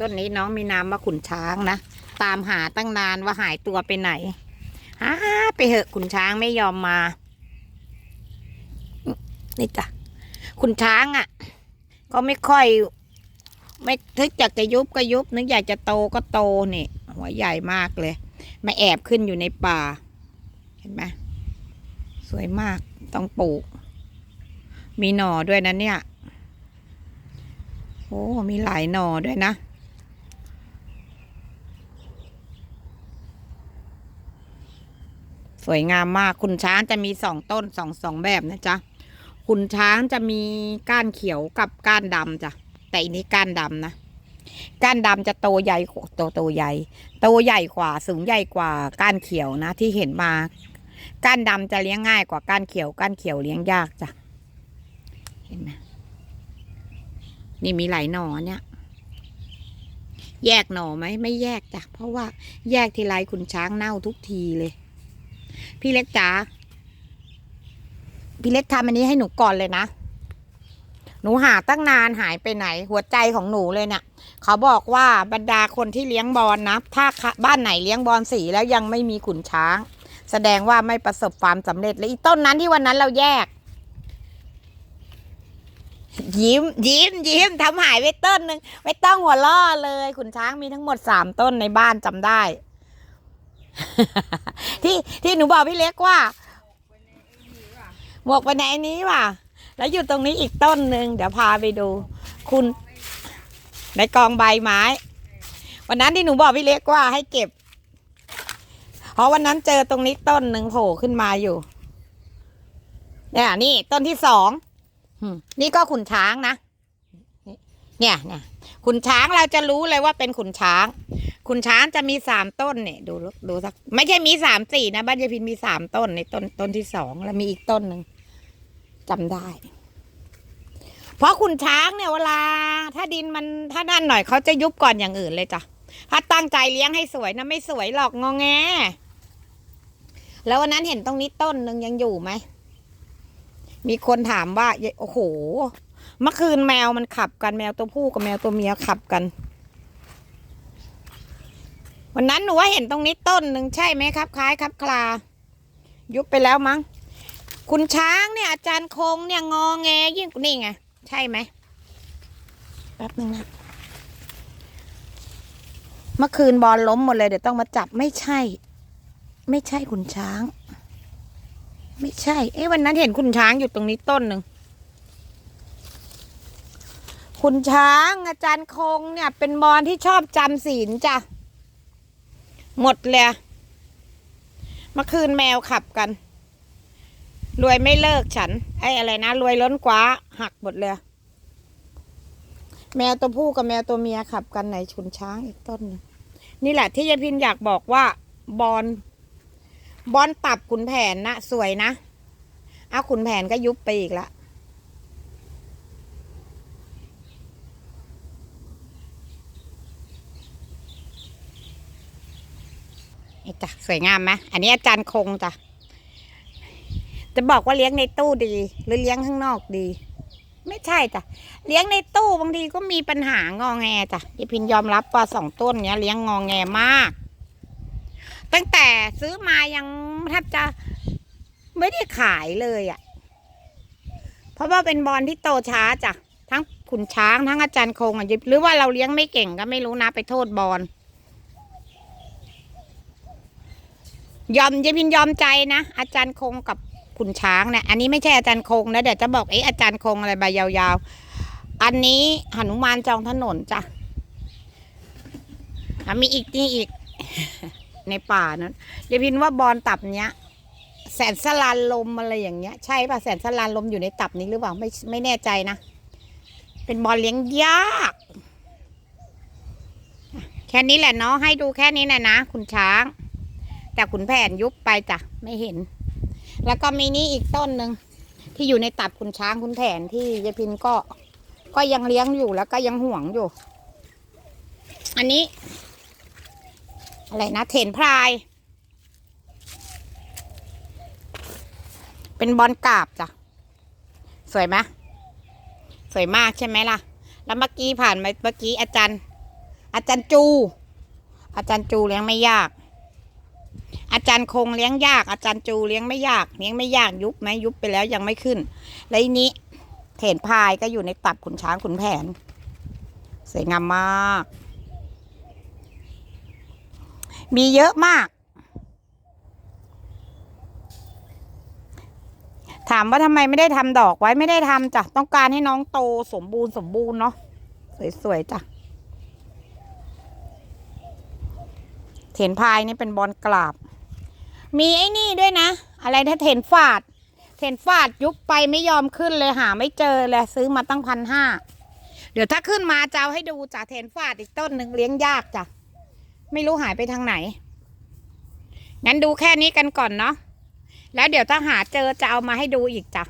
ต้นนี้น้องมีนามว่าขุนช้างนะ ตามหาตั้งนานว่าหายตัวไปไหนหาไปเหอะขุนช้างไม่ยอมมา นี่จ้ะขุนช้างอะ่ะ ก็ไม่ค่อย ไม่นึกอยากจะยุบก็ยุบ นึกอยากจะโตก็โตนี่หัวใหญ่มากเลย มาแอบขึ้นอยู่ในป่า เห็นไหมสวยมากต้องปลูก มีหน่อด้วยนะเนี่ย โอ้ มีหลายหน่อด้วยนะ สวยงามมากคุณช้างจะมีสองต้นสองสองแบบนะจ๊ะคุณช้างจะมีก้านเขียวกับก้านดำจ้ะแต่อันนี้ก้านดำนะก้านดำจะโตใหญ่กว่าโตโตใหญ่โตใหญ่กว่าสูงใหญ่กว่าก้านเขียวนะ ที่เห็นมาก้านดำจะเลี้ยงง่ายกว่าก้านเขียวก้านเขียวเลี้ยงยากจ้ะเห็นไหมนี่มีหลายหน่อเนี่ย แยกหน่อไหมไม่แยกจ้ะเพราะว่าแยกทีไรคุณช้างเน่าทุกทีเลย พี่เล็กจ๋าพี่เล็กทำอันนี้ให้หนูก่อนเลยนะ หนูหาตั้งนานหายไปไหน หัวใจของหนูเลยเนี่ยเขาบอกว่าบรรดาคนที่เลี้ยงบอลนะถ้าบ้านไหนเลี้ยงบอลสีแล้วยังไม่มีขุนช้าง แสดงว่าไม่ประสบความสำเร็จเลยอีต้นนั้นที่วันนั้นเราแยก ยิ้ม ยิ้ม ยิ้มทำหายไปต้นหนึ่งไม่ต้องหัวล่อเลย ขุนช้างมีทั้งหมดสามต้นในบ้านจำได้ ที่ที่หนูบอกพี่เล็กว่าหมวกไปในอันนี้ว่ะ แล้วอยู่ตรงนี้อีกต้นหนึ่งเดี๋ยวพาไปดู คุณในกองใบไม้ วันนั้นที่หนูบอกพี่เล็กว่าให้เก็บ เพราะวันนั้นเจอตรงนี้ต้นหนึ่งโผล่ขึ้นมาอยู่เนี่ยนี่ต้นที่สองอืมนี่ก็ขุนช้างนะ เนี่ยเนี่ยขุนช้างเราจะรู้เลยว่าเป็นขุนช้าง ขุนช้างจะมีสามต้นเนี่ย ดูดูสัก ไม่ใช่มีสามสี่นะบ้านยายพินมีสามต้นในต้นต้นที่สองแล้วมีอีกต้นหนึ่งจำได้ เพราะขุนช้างเนี่ยเวลา ถ้าดินมันถ้านั่นหน่อยเขาจะยุบก่อนอย่างอื่นเลยจ้ะถ้าตั้งใจเลี้ยงให้สวยนะไม่สวยหรอกงอแงแล้ววันนั้นเห็นตรงนี้ต้นหนึ่งยังอยู่ไหม มีคนถามว่าโอ้โห เมื่อคืนแมวมันขับกันแมวตัวผู้กับแมวตัวเมียขับกัน วันนั้นหนูว่าเห็นตรงนี้ต้นหนึ่งใช่ไหมครับ คล้ายครับคลา ยุบไปแล้วมั้ง คุณช้างเนี่ย อาจารย์คงเนี่ยงอแงยิ่งกุนี่ไง ใช่ไหมแป๊บหนึ่งนะเมื่อคืนบอลล้มหมดเลยเดี๋ยวต้องมาจับไม่ใช่ ไม่ใช่คุณช้าง ไม่ใช่ เอ๊ะวันนั้นเห็นคุณช้างอยู่ตรงนี้ต้นหนึ่ง คุณช้างอาจารย์คงเนี่ย เป็นบอลที่ชอบจำศีลจ้ะ หมดเลยเมื่อคืนแมวขับกัน รวยไม่เลิกฉัน ไอ้อะไรนะ รวยล้นกว้า หักหมดเลย แมวตัวผู้กับแมวตัวเมียขับกันไหนชุนช้างอีกต้นนึงนี่แหละที่ยายพินอยากบอกว่าบอล บอลตับขุนแผนนะ สวยนะ เอาขุนแผนก็ยุบไปอีกละนี่จ้ะสวยงามไหมอันนี้อาจารย์คงจ้ะ จะบอกว่าเลี้ยงในตู้ดี หรือเลี้ยงข้างนอกดี ไม่ใช่จ้ะ เลี้ยงในตู้บางทีก็มีปัญหางอแงจ้ะยายพินยอมรับว่าสองต้นเนี้ยเลี้ยงงอแงมาก ตั้งแต่ซื้อมายังแทบจะไม่ได้ขายเลยอะ่ะ เพราะว่าเป็นบอลที่โตช้าจ้ะ ทั้งขุนช้างทั้งอาจารย์คงอะหรือว่าเราเลี้ยงไม่เก่งก็ไม่รู้นะไปโทษบอลยอมยายพินยอมใจนะ อาจารย์คงกับขุนช้างเนี่ยอันนี้ไม่ใช่อาจารย์คงนะเดี๋ยวจะบอกเอ๊ะอาจารย์คงอะไรใบยาวๆ อันนี้หนุมานจองถนนจ้ะมีอีกนี่อีก ในป่านั้นยายพินว่าบอลตับเนี้ย แสนสลานลมอะไรอย่างเงี้ย ใช่ป่ะแสนสลานลมอยู่ในตับนี้หรือเปล่าไม่ไม่แน่ใจนะ เป็นบอลเลี้ยงยาก แค่นี้แหละเนาะให้ดูแค่นี้นะนะคุณช้าง แต่ขุนแผนยุบไปจ้ะไม่เห็น แล้วก็มีนี่อีกต้นหนึ่งที่อยู่ในตับขุนช้างขุนแผนที่ยายพินก็ก็ยังเลี้ยงอยู่แล้วก็ยังห่วงอยู่ อันนี้ อะไรนะ เถนพราย เป็นบอลกาบจ้ะ สวยไหมสวยมากใช่ไหมล่ะ แล้วเมื่อกี้ผ่านมาเมื่อกี้อาจารย์ อาจารย์จู อาจารย์จูเลี้ยงไม่ยาก อาจารย์คงเลี้ยงยาก อาจารย์จูเลี้ยงไม่ยากเลี้ยงไม่ยากยุบไหมยุบไปแล้วยังไม่ขึ้น แล้วนี้เถนพายก็อยู่ในตับขุนช้างขุนแผน สวยงามมาก มีเยอะมาก ถามว่าทำไมไม่ได้ทำดอกไว้ไม่ได้ทำจ้ะ ต้องการให้น้องโตสมบูรณ์สมบูรณ์เนาะสวยๆจ้ะเถนพายนี่เป็นบอลกราบ มีไอ้นี่ด้วยนะ อะไรถ้าเถนฝาด เถนฝาดยุบไปไม่ยอมขึ้นเลยหาไม่เจอเลยซื้อมาตั้งพันห้า เดี๋ยวถ้าขึ้นมาจะเอาให้ดูจ้ะเถนฝาดอีกต้นหนึ่งเลี้ยงยากจ้ะ ไม่รู้หายไปทางไหน งั้นดูแค่นี้กันก่อนเนาะ แล้วเดี๋ยวถ้าหาเจอจะเอามาให้ดูอีกจ้ะ